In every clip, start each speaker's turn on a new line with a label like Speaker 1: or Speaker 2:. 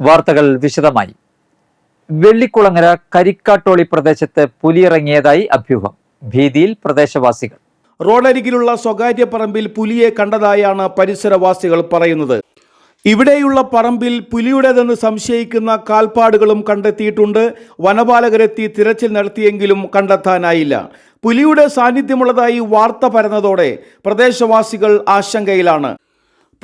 Speaker 1: വാർത്തകൾ വിശദമായി. വെള്ളിക്കുളങ്ങര കരിക്കാട്ടോളി പ്രദേശത്ത് പുലിയിറങ്ങിയതായി അഭ്യൂഹം. ഭീതിയിൽ പ്രദേശവാസികൾ.
Speaker 2: റോഡരികിലുള്ള സ്വകാര്യ പറമ്പിൽ പുലിയെ കണ്ടതായാണ് പരിസരവാസികൾ പറയുന്നത്. ഇവിടെയുള്ള പറമ്പിൽ പുലിയുടേതെന്ന് സംശയിക്കുന്ന കാൽപ്പാടുകളും കണ്ടെത്തിയിട്ടുണ്ട്. വനപാലകരെത്തി തിരച്ചിൽ നടത്തിയെങ്കിലും കണ്ടെത്താനായില്ല. പുലിയുടെ സാന്നിധ്യമുള്ളതായി വാർത്ത പരന്നതോടെ പ്രദേശവാസികൾ ആശങ്കയിലാണ്.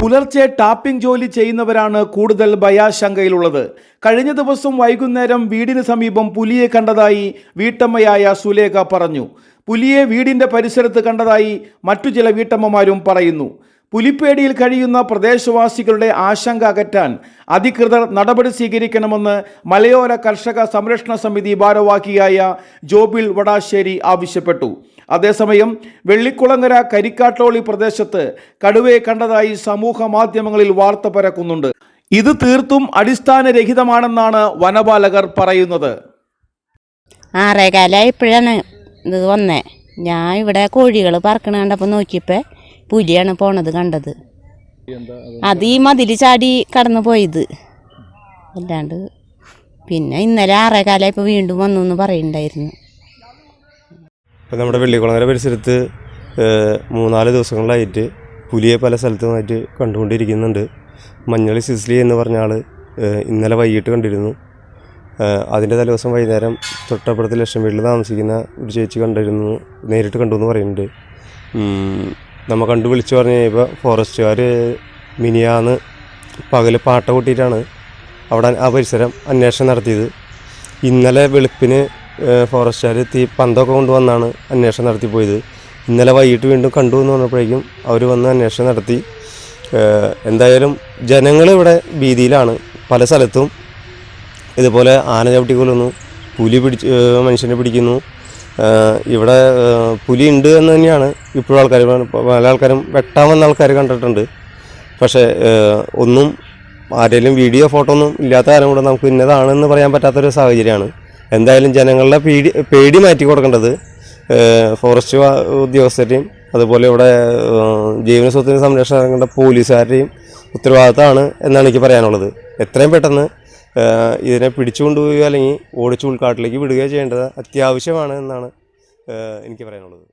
Speaker 2: പുലർച്ചെ ടാപ്പിംഗ് ജോലി ചെയ്യുന്നവരാണ് കൂടുതൽ ഭയാശങ്കയിലുള്ളത്. കഴിഞ്ഞ ദിവസം വൈകുന്നേരം വീടിന് സമീപം പുലിയെ കണ്ടതായി വീട്ടമ്മയായ സുലേഖ പറഞ്ഞു. പുലിയെ വീടിന്റെ പരിസരത്ത് കണ്ടതായി മറ്റു ചില വീട്ടമ്മമാരും പറയുന്നു. പുലിപ്പേടിയിൽ കഴിയുന്ന പ്രദേശവാസികളുടെ ആശങ്ക അകറ്റാൻ അധികൃതർ നടപടി സ്വീകരിക്കണമെന്ന് മലയോര കർഷക സംരക്ഷണ സമിതി ഭാരവാഹിയായ ജോബിൾ വടാശ്ശേരി ആവശ്യപ്പെട്ടു. അതേസമയം വെള്ളിക്കുളങ്ങര കരിക്കാട്ടോളി പ്രദേശത്ത് കടുവയെ കണ്ടതായി സമൂഹ മാധ്യമങ്ങളിൽ വാർത്ത പരക്കുന്നുണ്ട്. ഇത് തീർത്തും അടിസ്ഥാനരഹിതമാണെന്നാണ് വനപാലകർ പറയുന്നത്.
Speaker 3: ആറേകാലായി ഇപ്പോഴാണ് ഇത് വന്നേ. ഞാൻ ഇവിടെ കോഴികൾ പറക്കണ കണ്ടപ്പോൾ നോക്കിയപ്പോൾ പുലിയാണ് പോണത് കണ്ടത്. അത് ഈ മതിൽ ചാടി കടന്നു പോയത്. അല്ലാണ്ട് പിന്നെ ഇന്നലെ ആറേകാലായപ്പോൾ വീണ്ടും വന്നു എന്ന് പറയുന്നുണ്ടായിരുന്നു.
Speaker 4: ഇപ്പം നമ്മുടെ വെള്ളിക്കുളങ്ങര പരിസരത്ത് മൂന്നാൽ ദിവസങ്ങളിലായിട്ട് പുലിയെ പല സ്ഥലത്തുമായിട്ട് കണ്ടുകൊണ്ടിരിക്കുന്നുണ്ട്. മഞ്ഞളി സിസ്ലി എന്ന് പറഞ്ഞ ആൾ ഇന്നലെ വൈകിട്ട് കണ്ടിരുന്നു. അതിന്റെ തലേദിവസം വൈകുന്നേരം തൊട്ടപ്പുറത്ത് ലക്ഷം വീട്ടിൽ താമസിക്കുന്ന ഒരു ചേച്ചി കണ്ടിരുന്നു നേരിട്ട് കണ്ടു എന്ന് പറയുന്നുണ്ട്. നമ്മൾ നമ്മ കണ്ടു വിളിച്ചു പറഞ്ഞു കഴിഞ്ഞപ്പോൾ ഫോറസ്റ്റുകാർ മിനിയാന്ന് പകൽ പാട്ട കൂട്ടിയിട്ടാണ് അവിടെ ആ പരിസരം അന്വേഷണം നടത്തിയത്. ഇന്നലെ വെളുപ്പിന് ഫോറസ്റ്റുകാർ തീ പന്തൊക്കെ കൊണ്ടുവന്നാണ് അന്വേഷണം നടത്തി പോയത്. ഇന്നലെ വൈകിട്ട് വീണ്ടും കണ്ടു എന്ന് പറഞ്ഞപ്പോഴേക്കും അവർ വന്ന് അന്വേഷണം നടത്തി. എന്തായാലും ജനങ്ങൾ ഇവിടെ ഭീതിയിലാണ്. പല സ്ഥലത്തും ഇതുപോലെ ആന ചവിട്ടിക്കൊല്ലുന്നു പുലി പിടിച്ച് മനുഷ്യനെ പിടിക്കുന്നു. ഇവിടെ പുലി ഉണ്ട് എന്ന് തന്നെയാണ് ഇപ്പോഴും ആൾക്കാർ പല ആൾക്കാരും വെട്ടാൻ വന്ന ആൾക്കാർ കണ്ടിട്ടുണ്ട്. പക്ഷേ ഒന്നും ആരെങ്കിലും വീഡിയോ ഫോട്ടോ ഒന്നും ഇല്ലാത്ത കാലം കൂടെ നമുക്ക് ഇന്നതാണെന്ന് പറയാൻ പറ്റാത്തൊരു സാഹചര്യമാണ്. എന്തായാലും ജനങ്ങളുടെ പേടി പേടി മാറ്റി കൊടുക്കേണ്ടത് ഫോറസ്റ്റ് ഉദ്യോഗസ്ഥരെയും അതുപോലെ ഇവിടെ ജീവന സ്വത്തിന് സംരക്ഷണം നൽകേണ്ട പോലീസുകാരുടെയും ഉത്തരവാദിത്തമാണ് എന്നാണ് എനിക്ക് പറയാനുള്ളത്. എത്രയും പെട്ടെന്ന് ഇതിനെ പിടിച്ചുകൊണ്ടുപോവുകയോ അല്ലെങ്കിൽ ഓടിച്ചു ഉൾക്കാട്ടിലേക്ക് വിടുകയോ ചെയ്യേണ്ടത് അത്യാവശ്യമാണ് എന്നാണ് എനിക്ക് പറയാനുള്ളത്.